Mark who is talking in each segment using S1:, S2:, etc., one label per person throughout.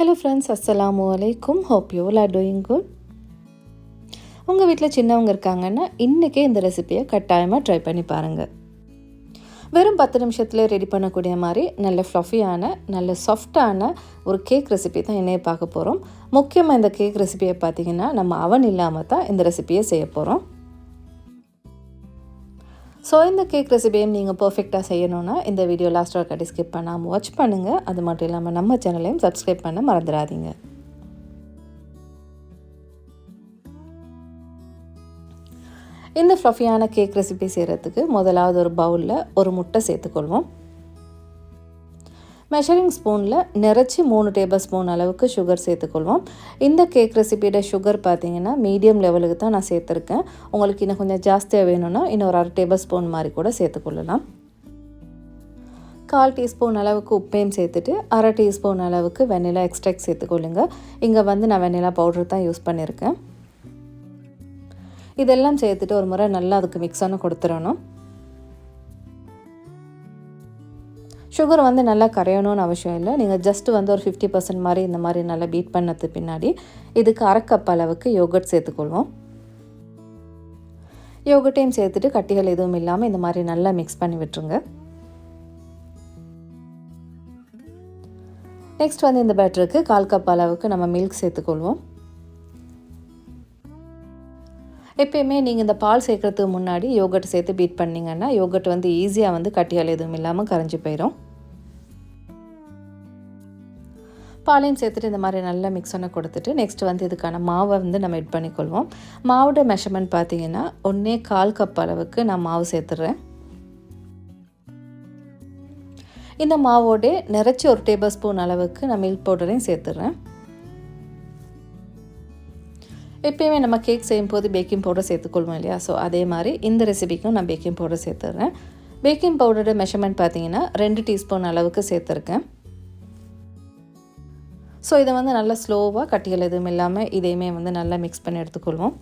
S1: Hello friends அஸ்ஸலாமு அலைக்கும் hope you are doing good உங்கள் வீட்டில் சின்னவங்க இருக்காங்கன்னா இன்றைக்கே இந்த ரெசிப்பியை கட்டாயமாக ட்ரை பண்ணி பாருங்கள் வெறும் பத்து நிமிஷத்தில் ரெடி பண்ணக்கூடிய மாதிரி நல்ல ஃப்ளஃபியான நல்ல சாஃப்டான ஒரு கேக் ரெசிபி தான் என்னைய பார்க்க போகிறோம் முக்கியமாக இந்த கேக் ரெசிபியை பார்த்திங்கன்னா நம்ம அவன் இல்லாமல் தான் இந்த ரெசிபியை செய்ய போகிறோம் ஸோ இந்த கேக் ரெசிபியும் நீங்கள் பர்ஃபெக்டாக செய்யணுன்னா இந்த வீடியோ லாஸ்ட் கட்டி ஸ்கிப் பண்ணாமல் வாட்ச் பண்ணுங்கள் அது மட்டும் இல்லாமல் நம்ம சேனலையும் சப்ஸ்கிரைப் பண்ண மறந்துடாதீங்க. இந்த ஃப்ளஃபியான கேக் ரெசிபி செய்கிறதுக்கு முதலாவது ஒரு பவுலில் ஒரு முட்டை சேர்த்துக்கொள்வோம். மெஷரிங் ஸ்பூனில் நிறச்சி மூணு டேபிள் ஸ்பூன் அளவுக்கு சுகர் சேர்த்துக்கொள்வோம். இந்த கேக் ரெசிபியோட சுகர் பார்த்தீங்கன்னா மீடியம் லெவலுக்கு தான் நான் சேர்த்துருக்கேன். உங்களுக்கு இன்னும் கொஞ்சம் ஜாஸ்தியாக வேணும்னா இன்னும் ஒரு அரை டேபிள் ஸ்பூன் மாதிரி கூட சேர்த்துக்கொள்ளலாம். கால் டீஸ்பூன் அளவுக்கு உப்பையும் சேர்த்துட்டு அரை டீஸ்பூன் அளவுக்கு வெண்ணிலா எக்ஸ்ட்ராக்ட் சேர்த்துக்கொள்ளுங்க. இங்கே வந்து நான் வெண்ணிலா பவுடர் தான் யூஸ் பண்ணியிருக்கேன் இதெல்லாம் சேர்த்துட்டு ஒரு முறை நல்லா அதுக்கு மிக்ஸ் பண்ண கொடுத்துடணும் சுகர் வந்து நல்லா கரையணும்னு அவசியம் இல்லை. நீங்கள் ஜஸ்ட்டு வந்து ஒரு ஃபிஃப்டி பர்சன்ட் மாதிரி இந்த மாதிரி நல்லா பீட் பண்ணது பின்னாடி இதுக்கு அரை கப் அளவுக்கு யோகட் சேர்த்துக்கொள்வோம். யோகட்டையும் சேர்த்துட்டு கட்டிகள் எதுவும் இல்லாமல் இந்த மாதிரி நல்லா மிக்ஸ் பண்ணி விட்டுருங்க. நெக்ஸ்ட் வந்து இந்த பேட்டருக்கு கால் கப் அளவுக்கு நம்ம மில்க் சேர்த்துக்கொள்வோம். எப்பயுமே நீங்கள் இந்த பால் சேர்க்குறதுக்கு முன்னாடி யோகட் சேர்த்து பீட் பண்ணிங்கன்னா யோகட் வந்து ஈஸியாக வந்து கட்டியால் எதுவும் இல்லாமல் கரைஞ்சி போயிடும் பாலையும் சேர்த்துட்டு இந்த மாதிரி நல்லா மிக்ஸ் பண்ண கொடுத்துட்டு நெக்ஸ்ட் வந்து இதுக்கான மாவை வந்து நம்ம எட் பண்ணிக்கொள்வோம். மாவோட மெஷர்மெண்ட் பார்த்தீங்கன்னா ஒன்றே கால் கப் அளவுக்கு நான் மாவு சேர்த்துட்றேன் இந்த மாவோடே நிறச்சி ஒரு டேபிள் ஸ்பூன் அளவுக்கு நான் மில்க் பவுடரையும் சேர்த்துட்றேன் எப்பயுமே நம்ம கேக் செய்யும் போது பேக்கிங் பவுடர் சேர்த்துக்கொள்வோம் இல்லையா? ஸோ அதே மாதிரி இந்த ரெசிபிக்கும் நான் பேக்கிங் பவுடர் சேர்த்துட்றேன் பேக்கிங் பவுடரோட மெஷர்மெண்ட் பார்த்தீங்கன்னா ரெண்டு டீஸ்பூன் அளவுக்கு சேர்த்துருக்கேன். ஸோ இதை வந்து நல்லா ஸ்லோவாக கட்டிகள் எதுவும் இல்லாமல் இதையுமே வந்து நல்லா மிக்ஸ் பண்ணி எடுத்துக்கொள்வோம்.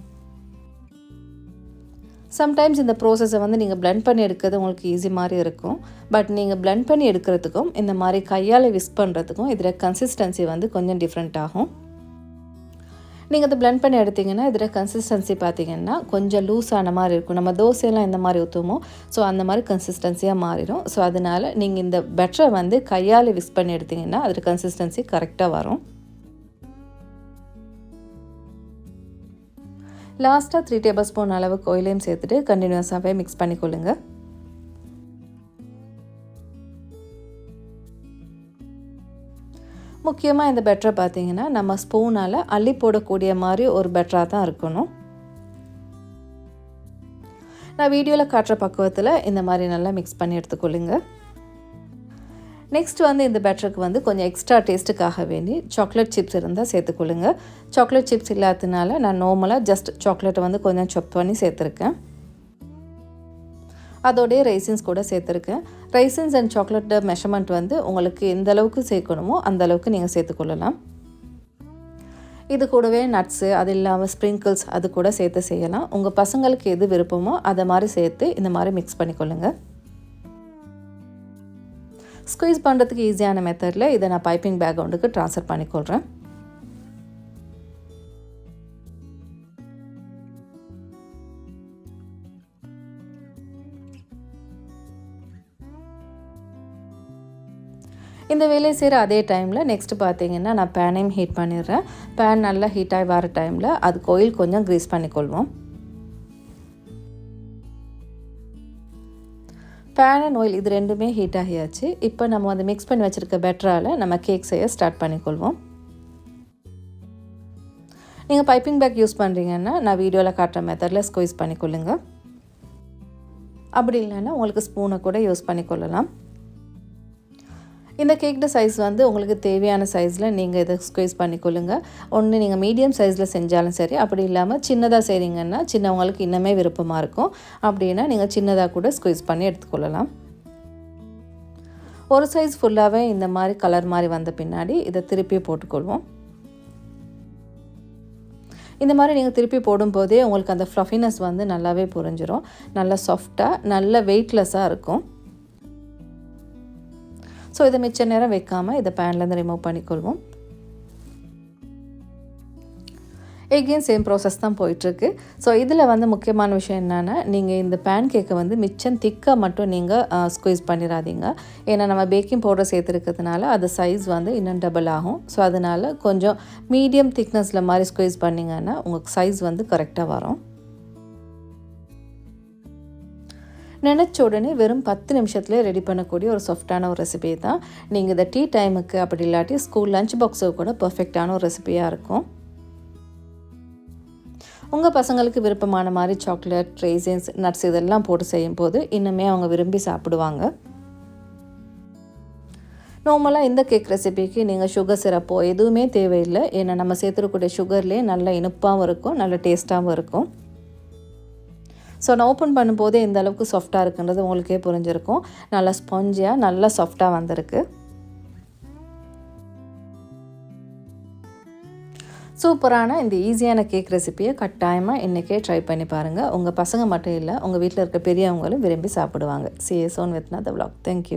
S1: சம்டைம்ஸ் இந்த ப்ரோசஸை வந்து நீங்கள் பிளெண்ட் பண்ணி எடுக்கிறது உங்களுக்கு ஈஸி மாதிரி இருக்கும். பட் நீங்கள் பிளெண்ட் பண்ணி எடுக்கிறதுக்கும் இந்த மாதிரி கையால் விஸ் பண்ணுறதுக்கும் இதில் கன்சிஸ்டன்சி வந்து கொஞ்சம் டிஃப்ரெண்ட் ஆகும். நீங்கள் அதை பிளெண்ட் பண்ணி எடுத்திங்கன்னா இதில் கன்சிஸ்டன்சி பார்த்தீங்கன்னா கொஞ்சம் லூஸ் ஆன மாதிரி இருக்கும். நம்ம தோசையெல்லாம் எந்த மாதிரி ஊற்றுமோ ஸோ அந்த மாதிரி கன்சிஸ்டன்சியாக மாறிடும். ஸோ அதனால் நீங்கள் இந்த பெட்டரை வந்து கையால் விஸ் பண்ணி எடுத்திங்கன்னா அதில் கன்சிஸ்டன்சி கரெக்டாக வரும். லாஸ்ட்டாக த்ரீ டேபிள் ஸ்பூன் அளவுக்கு ஆயிலையும் சேர்த்துட்டு கண்டினியூஸாகவே மிக்ஸ் பண்ணிக்கொள்ளுங்கள் முக்கியமாக இந்த பெட்டரை பார்த்தீங்கன்னா நம்ம ஸ்பூனால் அள்ளி போடக்கூடிய மாதிரி ஒரு பெட்டராக தான் இருக்கணும். நான் வீடியோவில் காட்டுற பக்குவத்தில் இந்த மாதிரி நல்லா மிக்ஸ் பண்ணி எடுத்துக்கொள்ளுங்க. நெக்ஸ்ட் வந்து இந்த பேட்டருக்கு வந்து கொஞ்சம் எக்ஸ்ட்ரா டேஸ்ட்டுக்காக வேண்டி சாக்லேட் சிப்ஸ் இருந்தால் சேர்த்துக்கொள்ளுங்க. சாக்லேட் சிப்ஸ் இல்லாததுனால நான் நார்மலாக ஜஸ்ட் சாக்லேட்டை வந்து கொஞ்சம் சொப் பண்ணி சேர்த்துருக்கேன். அதோடைய ரைசின்ஸ் கூட சேர்த்துருக்கேன். ரைசின்ஸ் அண்ட் சாக்லேட் மெஷர்மெண்ட் வந்து உங்களுக்கு எந்த அளவுக்கு சேர்க்கணுமோ அந்த அளவுக்கு நீங்கள் சேர்த்துக்கொள்ளலாம் இது கூடவே நட்ஸு அது இல்லாமல் ஸ்ப்ரிங்கிள்ஸ் அது கூட சேர்த்து செய்யலாம். உங்கள் பசங்களுக்கு எது விருப்பமோ அதை மாதிரி சேர்த்து இந்த மாதிரி மிக்ஸ் பண்ணிக்கொள்ளுங்கள் ஸ்குவீஸ் பண்ணுறதுக்கு ஈஸியான மெத்தடில் இதை நான் பைப்பிங் பேக்ரவுண்டுக்கு ட்ரான்ஸ்ஃபர் பண்ணிக்கொள்கிறேன் இந்த வேலையை செய்கிற அதே டைமில் நெக்ஸ்ட்டு பார்த்தீங்கன்னா நான் பேனையும் ஹீட் பண்ணிடுறேன். பேன் நல்லா ஹீட் ஆகி வர டைமில் அது கோயில் கொஞ்சம் க்ரீஸ் பண்ணிக்கொள்வோம். பேன் அண்ட் ஆயில் இது ரெண்டுமே ஹீட் ஆகியாச்சு. இப்போ நம்ம வந்து மிக்ஸ் பண்ணி வச்சுருக்க பெட்டரால் நம்ம கேக் செய்ய ஸ்டார்ட் பண்ணிக்கொள்வோம். நீங்கள் பைப்பிங் பேக் யூஸ் பண்ணுறீங்கன்னா நான் வீடியோவில் காட்டுற மெத்தடில் ஸ்குவீஸ் பண்ணிக்கொள்ளுங்க. அப்படி இல்லைன்னா உங்களுக்கு ஸ்பூனை கூட யூஸ் பண்ணிக்கொள்ளலாம். இந்த கேக்கோட சைஸ் வந்து உங்களுக்கு தேவையான சைஸில் நீங்கள் இதை ஸ்குவீஸ் பண்ணிக்கொள்ளுங்க. ஒன்று நீங்கள் மீடியம் சைஸில் செஞ்சாலும் சரி அப்படி இல்லாமல் சின்னதாக செய்கிறீங்கன்னா சின்னவங்களுக்கு இன்னமே விருப்பமாக இருக்கும். அப்படின்னா நீங்கள் சின்னதாக கூட ஸ்குவீஸ் பண்ணி எடுத்துக்கொள்ளலாம். ஒரு சைஸ் ஃபுல்லாகவே இந்த மாதிரி கலர் மாதிரி வந்த பின்னாடி இதை திருப்பி போட்டுக்கொள்வோம். இந்த மாதிரி நீங்கள் திருப்பி போடும்போதே உங்களுக்கு அந்த ஃப்ளஃபினஸ் வந்து நல்லாவே புரிஞ்சிடும் நல்லா சாஃப்டாக நல்ல வெயிட்லெஸ்ஸாக இருக்கும். ஸோ இதை மிச்ச நேரம் வைக்காமல் இதை பேன்லேருந்து ரிமூவ் பண்ணிக்கொள்வோம். எகெயின் சேம் ப்ராசஸ் தான் போயிட்டுருக்கு. ஸோ இதில் வந்து முக்கியமான விஷயம் என்னென்னா நீங்கள் இந்த பேன் கேக்கை வந்து மிச்சம் திக்காக மட்டும் நீங்கள் ஸ்குவீஸ் பண்ணிடாதீங்க ஏன்னா நம்ம பேக்கிங் பவுடர் சேர்த்துருக்கிறதுனால அது சைஸ் வந்து இன்னும் டபுள் ஆகும். ஸோ அதனால் கொஞ்சம் மீடியம் திக்னஸில் மாதிரி ஸ்குவீஸ் பண்ணிங்கன்னா உங்களுக்கு சைஸ் வந்து கரெக்டாக வரும். நினச்ச உடனே வெறும் பத்து நிமிஷத்துலேயே ரெடி பண்ணக்கூடிய ஒரு சாஃப்டான ஒரு ரெசிபி தான். நீங்கள் இந்த டீ டைமுக்கு அப்படி இல்லாட்டி ஸ்கூல் லஞ்ச் பாக்ஸுக்கு கூட பர்ஃபெக்டான ஒரு ரெசிபியாக இருக்கும். உங்கள் பசங்களுக்கு விருப்பமான மாதிரி சாக்லேட் ட்ரேசின்ஸ் நட்ஸ் இதெல்லாம் போட்டு செய்யும் போது இன்னுமே அவங்க விரும்பி சாப்பிடுவாங்க. நார்மலாக இந்த கேக் ரெசிபிக்கு நீங்கள் சுகர் சிரப்போ எதுவுமே தேவையில்லை. ஏன்னா நம்ம சேர்த்துருக்கூடிய சுகர்லேயே நல்ல இனிப்பாகவும் இருக்கும் நல்ல டேஸ்ட்டாகவும் இருக்கும். ஸோ நான் ஓப்பன் பண்ணும்போதே இந்த அளவுக்கு சாஃப்டாக இருக்குன்றது உங்களுக்கே புரிஞ்சிருக்கும். நல்லா ஸ்பாஞ்சியாக நல்லா சாஃப்டாக வந்திருக்கு. சூப்பரான இந்த ஈஸியான கேக் ரெசிப்பியை கட்டாயமாக இன்றைக்கே ட்ரை பண்ணி பாருங்கள் உங்கள் பசங்க மட்டும் இல்லை உங்கள் வீட்டில் இருக்க பெரியவங்களும் விரும்பி சாப்பிடுவாங்க. சிஎஸ்ஓன் with the vlog thank you